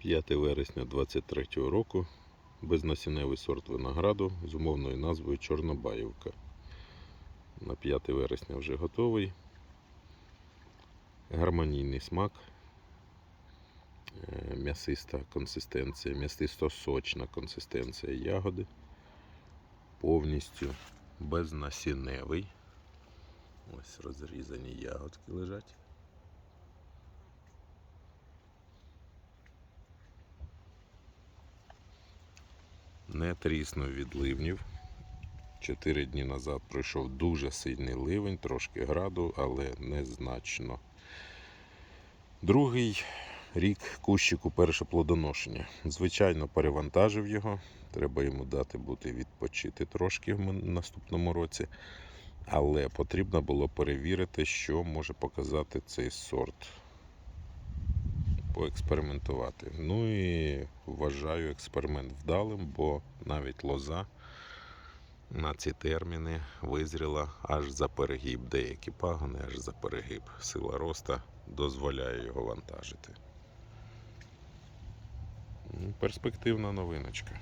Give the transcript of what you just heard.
5 вересня 23 року. Безнасінневий сорт винограду з умовною назвою Чорнобаївка. На 5 вересня вже готовий. Гармонійний смак, е, м'ясиста консистенція, м'ясисто-сочна консистенція ягоди. Повністю безнасінневий. Ось розрізані ягодки лежать. Не тріснув від ливнів. Чотири дні назад пройшов дуже сильний ливень, трошки граду, але незначно. Другий рік кущику перше плодоношення. Звичайно, перевантажив його. Треба йому дати бути відпочити трошки в наступному році. Але потрібно було перевірити, що може показати цей сорт. Поекспериментувати. Ну і вважаю експеримент вдалим, бо навіть лоза на ці терміни визріла аж за перегиб. Деякі пагони аж за перегиб. Сила роста дозволяє його вантажити. Перспективна новиночка.